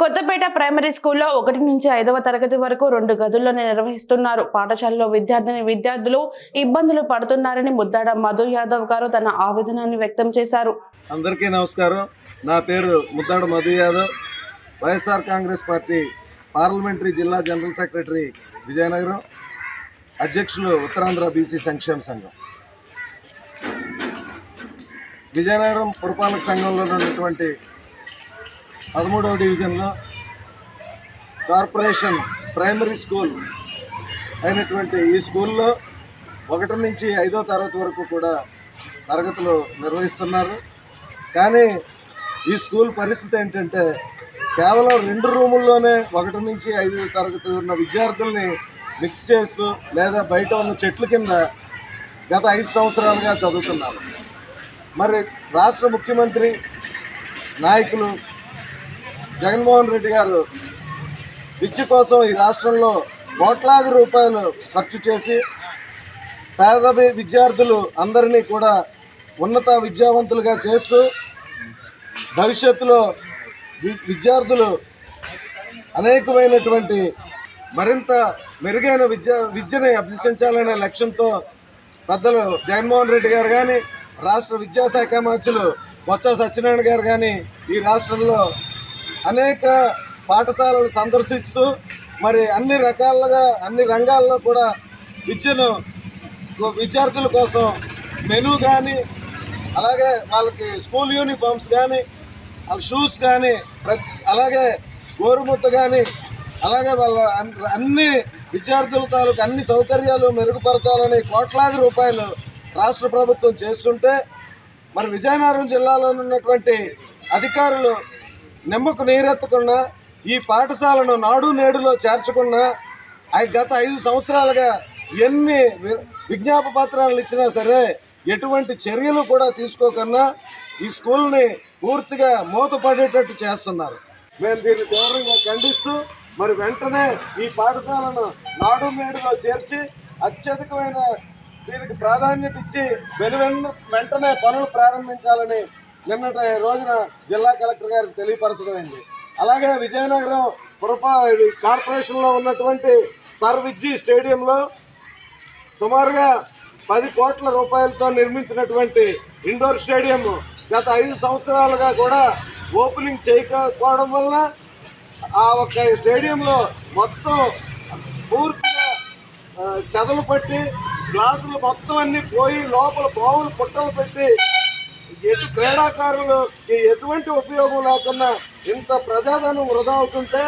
Kothapeta primary స్కూల్లో ఒకటి నుంచి ఐదవ తరగతి వరకు రెండు గదుల్లోనే నిర్వహిస్తున్నారు. పాఠశాలలో విద్యార్థిని విద్యార్థులు ఇబ్బందులు పడుతున్నారని ముద్దాడ మధు యాదవ్ గారు తన ఆవేదనాన్ని వ్యక్తం చేశారు. అందరికీ నమస్కారం. నా పేరు Muddada Madhu Yadav. YSR Congress party parliamentary జిల్లా జనరల్ సెక్రటరీ విజయనగరం అధ్యక్షులు ఉత్తరాంధ్ర బీసీ సంక్షేమ సంఘం. విజయనగరం పురపాలక సంఘంలో ఉన్నటువంటి పదమూడవ డివిజన్లో కార్పొరేషన్ ప్రైమరీ స్కూల్ అయినటువంటి ఈ స్కూల్లో ఒకటి నుంచి ఐదో తరగతి వరకు కూడా తరగతులు నిర్వహిస్తున్నారు. కానీ ఈ స్కూల్ పరిస్థితి ఏంటంటే కేవలం రెండు రూముల్లోనే ఒకటి నుంచి ఐదు తరగతి ఉన్న విద్యార్థుల్ని మిక్స్ చేస్తూ లేదా బయట ఉన్న చెట్ల కింద గత ఐదు సంవత్సరాలుగా చదువుతున్నారు. మరి రాష్ట్ర ముఖ్యమంత్రి నాయకులు జగన్మోహన్ రెడ్డి గారు విద్య కోసం ఈ రాష్ట్రంలో కోట్లాది రూపాయలు ఖర్చు చేసి పేద విద్యార్థులు అందరినీ కూడా ఉన్నత విద్యావంతులుగా చేస్తూ భవిష్యత్తులో వి- విద్యార్థులు అనేకమైనటువంటి మరింత మెరుగైన విద్య విద్యని అభ్యసించాలనే లక్ష్యంతో పెద్దలు జగన్మోహన్ రెడ్డి గారు కానీ రాష్ట్ర విద్యాశాఖ మంత్రులు బొత్స సత్యనారాయణ గారు కానీ ఈ రాష్ట్రంలో అనేక పాఠశాలలు సందర్శిస్తూ మరి అన్ని రకాలుగా అన్ని రంగాల్లో కూడా విద్యను విద్యార్థుల కోసం మెనూ కానీ అలాగే వాళ్ళకి స్కూల్ యూనిఫామ్స్ కానీ వాళ్ళ షూస్ కానీ ప్రతి అలాగే గోరుముద్ద కానీ అలాగే వాళ్ళ అన్ని విద్యార్థుల తాలూకు అన్ని సౌకర్యాలు మెరుగుపరచాలని కోట్లాది రూపాయలు రాష్ట్ర ప్రభుత్వం చేస్తుంటే మరి విజయనగరం జిల్లాలో ఉన్నటువంటి అధికారులు నిమ్మకు నీరెత్తకుండా ఈ పాఠశాలను నాడు నేడులో చేర్చకుండా గత ఐదు సంవత్సరాలుగా ఎన్ని వి- విజ్ఞాప పత్రాలను ఇచ్చినా సరే ఎటువంటి చర్యలు కూడా తీసుకోకన్నా ఈ స్కూల్ని పూర్తిగా మూతపడేటట్టు చేస్తున్నారు. మేము దీన్ని తీవ్రంగా ఖండిస్తూ మరి వెంటనే ఈ పాఠశాలను నాడు నేడులో చేర్చి అత్యధికమైన దీనికి ప్రాధాన్యత ఇచ్చి వెను వెంటనే పనులు ప్రారంభించాలని నిన్నటి రోజున జిల్లా కలెక్టర్ గారికి తెలియపరచడమైంది అలాగే విజయనగరం పురపా ఇది కార్పొరేషన్లో ఉన్నటువంటి సర్ స్టేడియంలో సుమారుగా పది కోట్ల రూపాయలతో నిర్మించినటువంటి ఇండోర్ స్టేడియం గత ఐదు సంవత్సరాలుగా కూడా ఓపెనింగ్ చేయకపోవడం వలన ఆ ఒక్క స్టేడియంలో మొత్తం పూర్తిగా చెదలు పట్టి గ్లాసులు మొత్తం అన్ని పోయి లోపల బావులు పుట్టలు పెట్టి ఎటు క్రీడాకారులు ఎటువంటి ఉపయోగం లేకుండా ఇంత ప్రజాధనం వృధా అవుతుంటే